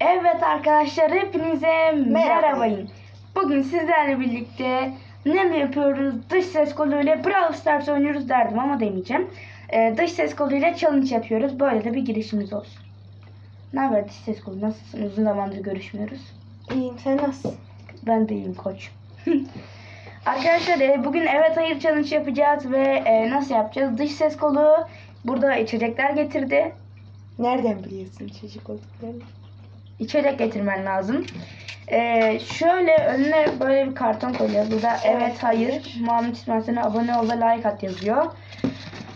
Evet arkadaşlar hepinize Merhaba. merhabayın. Bugün sizlerle birlikte ne mi yapıyoruz? Dış ses koluyla Brawl Stars oynuyoruz derdim ama demeyeceğim. Ee, dış ses koluyla challenge yapıyoruz. Böyle de bir girişimiz olsun. Ne haber dış ses kolu? Nasılsın? Uzun zamandır görüşmüyoruz. İyiyim sen nasılsın? Ben de iyiyim koç. Arkadaşlar e, bugün evet hayır challenge yapacağız ve e, nasıl yapacağız? Dış ses kolu burada içecekler getirdi. Nereden biliyorsun çocuk olduklarını? İçecek getirmen lazım. Ee, şöyle önüne böyle bir karton koyuyor. Burada evet, hayır. Muhammed İsmail sana abone ol ve like at yazıyor.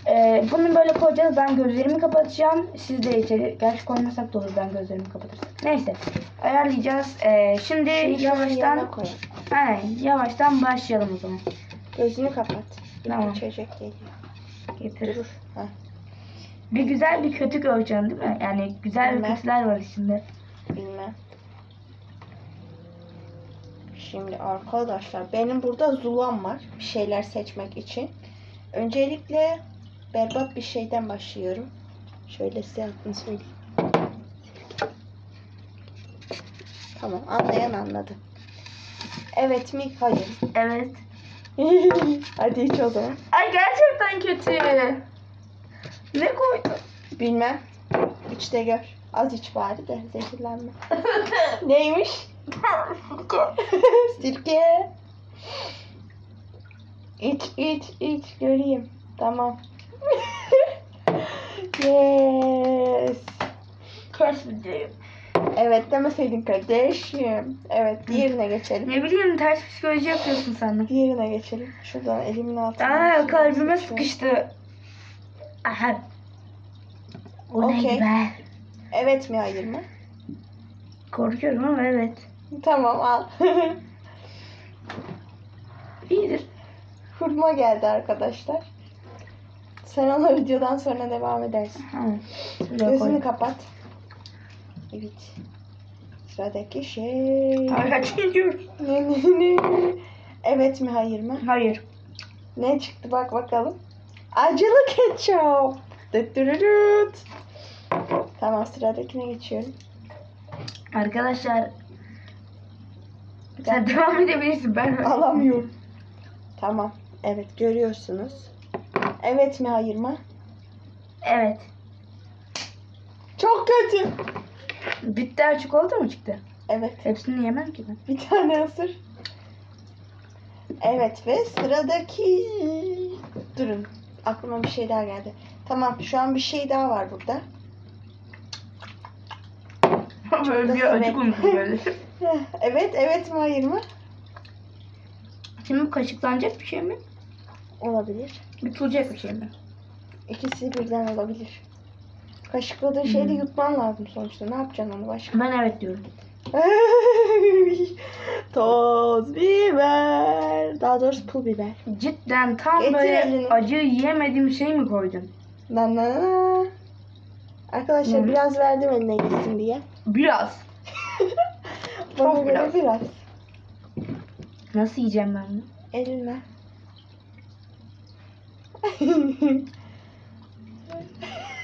Ee, bunu böyle koyacağız. Ben gözlerimi kapatacağım. Siz de içeri. Gerçi koymasak da olur ben gözlerimi kapatırsam. Neyse. Ayarlayacağız. Ee, şimdi Şunu yavaştan. Aynen, yavaştan başlayalım o zaman. Gözünü kapat. Tamam. İçecek geliyor. Getir. Dur. Ha. Bir güzel bir kötü göreceksin değil mi? Yani güzel Bilmem. kötüler var içinde. Bilmem. Şimdi arkadaşlar benim burada zulam var. Bir şeyler seçmek için. Öncelikle berbat bir şeyden başlıyorum. Şöyle size adını söyleyeyim. Tamam anlayan anladı. Evet mi? Hayır. Evet. Hadi iç o zaman. Ay gerçekten kötü. Ne koydun? Bilmem. İç de gör. Az iç bari de zehirlenme. Neymiş? Sirke. İç iç iç göreyim. Tamam. yes. Kurs videoyu. Evet demeseydin kardeşim. Evet diğerine geçelim. Ne bileyim ters psikoloji yapıyorsun sandım. Diğerine geçelim. Şuradan elimin altına. Aa kalbime sıkıştı. Aha. O be? Evet mi hayır mı? Korkuyorum ama evet. Tamam al. İyidir. Hurma geldi arkadaşlar. Sen ona videodan sonra devam edersin. Şuraya Gözünü koy. kapat. Evet. Sıradaki şey. Evet mi hayır mı? Hayır. Ne çıktı bak bakalım. Acılı ketçap. Dıttırırıt. Tamam sıradakine geçiyorum. Arkadaşlar sen devam edebilirsin ben Alamıyorum. Tamam. Evet görüyorsunuz. Evet mi hayır mı? Evet. Çok kötü. Bitter çikolata mı çıktı? Evet. Hepsini yemem ki ben. Bir tane ısır. Evet ve sıradaki... Durun. Aklıma bir şey daha geldi. Tamam şu an bir şey daha var burada. Böyle bir acı böyle. Evet, evet mi hayır mı? Şimdi bu kaşıklanacak bir şey mi? Olabilir. Yutulacak bir şey mi? İkisi birden olabilir. Kaşıkladığın şeyi de yutman lazım sonuçta. Ne yapacaksın onu başka? Ben evet diyorum. Toz biber. Daha doğrusu pul biber. Cidden tam Getir böyle elini. acı yiyemediğim şey mi koydun? Na na na. Arkadaşlar Hı. biraz verdim eline gitsin diye. Biraz. Bana Çok göre biraz. biraz. Nasıl yiyeceğim ben bunu? Eline.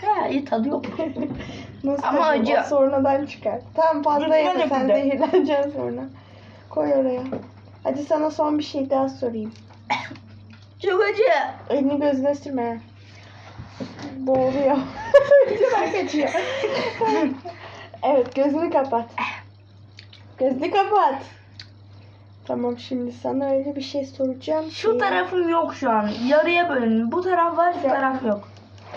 Ha, iyi tadı yok. Nasıl Ama acı. O sonradan çıkar. Tamam fazla Lütfen yeme sen yapacağım. zehirleneceksin sonra. Koy oraya. Hadi sana son bir şey daha sorayım. Çok acı. Elini gözüne sürme. Boğuluyor. Videodan kaçıyor. evet gözünü kapat. Gözünü kapat. Tamam şimdi sana öyle bir şey soracağım Şu ki- tarafım yok şu an. Yarıya bölün. Bu taraf var, Ya- taraf yok.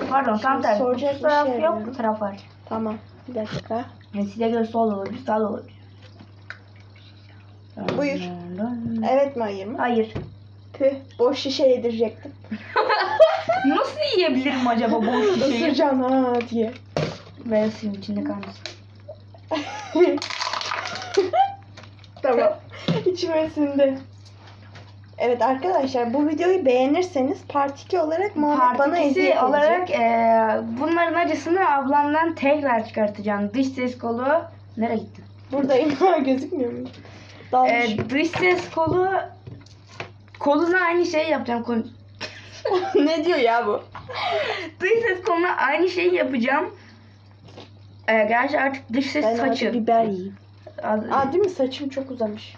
Pardon tam tersi. soracak Şu bir taraf şey yok, bu taraf var. Tamam bir dakika. Yani size göre sol olabilir, sağ olabilir. Buyur. Evet mi hayır mı? Hayır. Tüh boş şişe yedirecektim. Nasıl yiyebilirim acaba boş bir şeyi? Isıracaksın ha diye. Ve suyun içinde kalmasın. tamam. İçime sindi. Evet arkadaşlar bu videoyu beğenirseniz part 2 olarak Muhammed bana Partisi hediye edecek. olarak eee, bunların acısını ablamdan tekrar çıkartacağım. Dış ses kolu nereye gitti? Buradayım. Ha, Gözükmüyor mu? Dalmış. Eee, dış ses kolu koluna aynı şeyi yapacağım. Kol, ne diyor ya bu? dış ses koluna aynı şeyi yapacağım. Ee, gerçi artık dış ses Ben saçı. acı biber yiyeyim. Az- Aa değil mi saçım çok uzamış.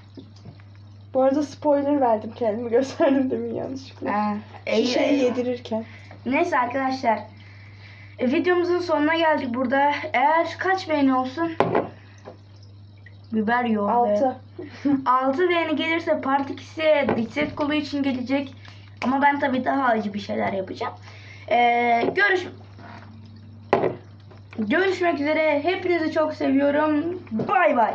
Bu arada spoiler verdim kendimi gösterdim demin yanlışlıkla. Ha, iyi- Şişeyi yedirirken. Neyse arkadaşlar. e, videomuzun sonuna geldik burada. Eğer kaç beğeni olsun? Biber yoğurdu. 6. 6 beğeni gelirse part 2'si diş ses kolu için gelecek. Ama ben tabii daha acı bir şeyler yapacağım. Ee, görüş Görüşmek üzere. Hepinizi çok seviyorum. Bay bay.